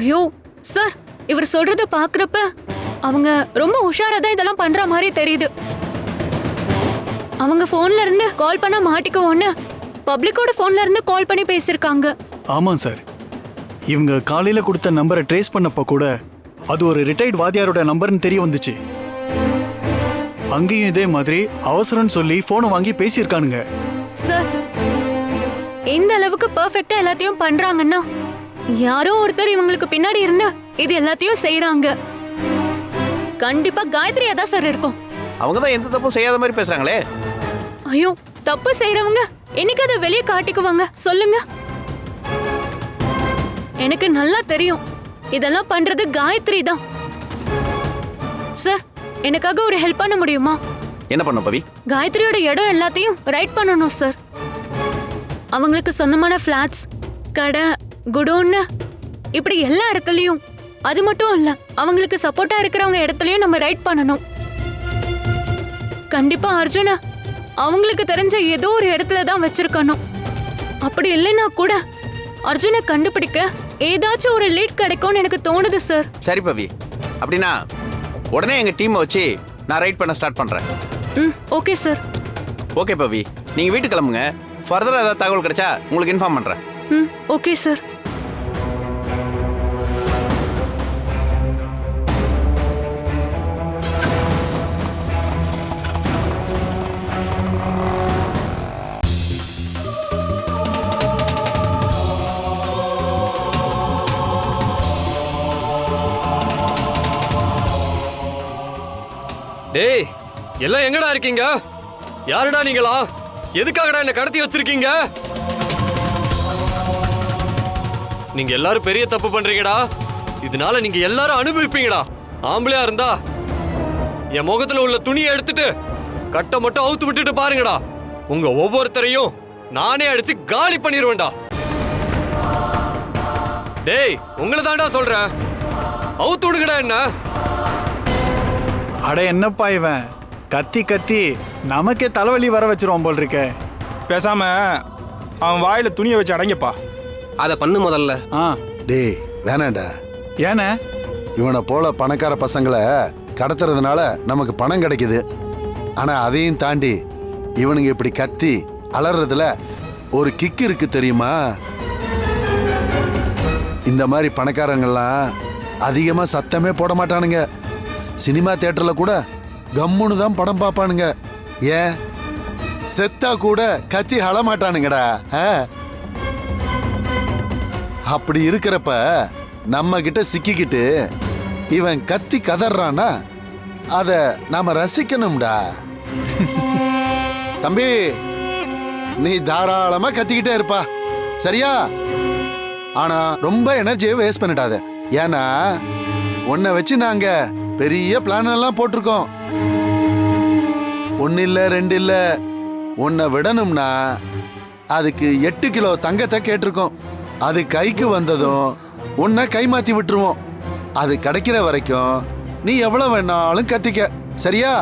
ஐயோ சார் இவர் சொல்றத பாக்குறப்ப அவங்க ரொம்ப உஷாரா தான் இதெல்லாம் பண்ற மாதிரி தெரியுது. அவங்க போன்ல இருந்து கால் பண்ண மாட்டிக்குவோன்னு பப்ளிக்கோட போன்ல இருந்து கால் பண்ணி பேசியிருக்காங்க. ஆமாம் சார். இவங்க காலையில் கொடுத்த நம்பரை ட்ரேஸ் பண்ணப்போ கூட அது ஒரு ரிட்டையர்ட் வாத்தியாரோட நம்பர்னு தெரிய வந்துச்சு. அங்கேயும் இதே மாதிரி அவசரம்னு சொல்லி ஃபோனை வாங்கி பேசியிருக்கானுங்க. சார் இந்த அளவுக்கு பெர்ஃபெக்ட்டா எல்லாத்தையும் பண்றாங்கன்னா யாரோ ஒருத்தர் இவங்களுக்கு பின்னாடி இருந்து இது எல்லாத்தையும் செய்றாங்க. கண்டிப்பா காயத்ரியா தான் சார் இருக்கும். அவங்க தான் எந்த தப்பும் செய்யாத மாதிரி பேசுறாங்களே. ஐயோ தப்பு செய்றவங்க என்னைக்கு அதை வெளியே காட்டிக்குவாங்க? சொல்லுங்க. எனக்கு நல்லா தெரியும். இதெல்லாம் பண்றது காயத்ரி தான். சார் எனக்காக ஒரு ஹெல்ப் பண்ண முடியுமா? என்ன பண்ண பவி? காயத்ரியோட இடம் எல்லாத்தையும் ரைட் பண்ணணும் சார். அவங்களுக்கு சொந்தமான ஃப்ளாட்ஸ் கடை குடோன்னு. இப்படி எல்லா இடத்துலயும். அது மட்டும் இல்ல அவங்களுக்கு சப்போர்ட்டா இருக்கிறவங்க இடத்துலயும் நம்ம ரைட் பண்ணணும். கண்டிப்பா அர்ஜுனா. அவங்களுக்கு தெரிஞ்ச ஏதோ ஒரு இடத்துல தான் வச்சிருக்கணும். அப்படி இல்லைன்னா கூட அர்ஜுனை கண்டுபிடிக்க ஏதாச்சும் ஒரு லீட் கிடைக்கும்னு எனக்கு தோணுது சார் சரி பவி. அப்படின்னா உடனே எங்க டீமை வச்சு நான் ரைட் பண்ண ஸ்டார்ட் பண்றேன். ம் ஓகே சார் ஓகே பவி. நீங்க வீட்டுக்கு கிளம்புங்க. ஃபர்தரா ஏதாவது தகவல் கிடைச்சா உங்களுக்கு இன்ஃபார்ம் பண்றேன். ம் ஓகே சார் டேய் எல்லாம் எங்கடா இருக்கீங்க? யாருடா நீங்களா? எதுக்காகடா என்ன கடத்தி வச்சிருக்கீங்க? நீங்க எல்லாரும் பெரிய தப்பு பண்றீங்கடா. இதனால நீங்க எல்லாரும் அனுபவிப்பீங்கடா. ஆம்பளையா இருந்தா என் முகத்துல உள்ள துணியை எடுத்துட்டு கட்டை மட்டும் அவுத்து விட்டுட்டு பாருங்கடா. உங்க ஒவ்வொருத்தரையும் நானே அடிச்சு காலி பண்ணிடுவேன்டா டேய் உங்களை தான்டா சொல்றேன். அவுத்து விடுங்கடா என்ன? அட என்னப்பா இவன்? கத்தி கத்தி நமக்கே தலைவலி வர வச்சிருவான் போல் இருக்கே பேசாம அவன் வாயில துணியை வச்சு அடங்கப்பா. அதை பண்ணு முதல்ல. ஆ. டேய் வேணாண்டா. ஏண்ணே இவனை போல பணக்கார பசங்களை கடத்துறதுனால நமக்கு பணம் கிடைக்குது. ஆனா அதையும் தாண்டி இவனுங்க இப்படி கத்தி அலறதுல ஒரு கிக் இருக்கு தெரியுமா? இந்த மாதிரி பணக்காரங்கெல்லாம் அதிகமா சத்தமே போட மாட்டானுங்க. சினிமா தேட்டரில் கூட கம்முன்னு தான் படம் பார்ப்பானுங்க. ஏன் செத்தா கூட கத்தி அழமாட்டானுங்கடா ஆ? அப்படி இருக்கிறப்ப நம்ம கிட்ட சிக்கிக்கிட்டு இவன் கத்தி கதறானா அத நாம ரசிக்கணும்டா. தம்பி நீ தாராளமா கத்திக்கிட்டே இருப்பா. சரியா? ஆனா ரொம்ப எனர்ஜியை வேஸ்ட் பண்ணிட்டாத ஏன்னா உன்னை வச்சு நாங்க பெரிய பிளான் எல்லாம் போட்டிருக்கோம். ஒன்னு இல்ல ரெண்டு இல்ல உன்னை விடணும்னா அதுக்கு எட்டு கிலோ தங்கத்தை கேட்டிருக்கோம். அது கைக்கு வந்ததும் உன்னை கைமாத்தி விட்டுருவோம். அது கிடைக்கிற வரைக்கும் நீ எவ்வளவு வேணாலும் கத்திக்க. சரியா?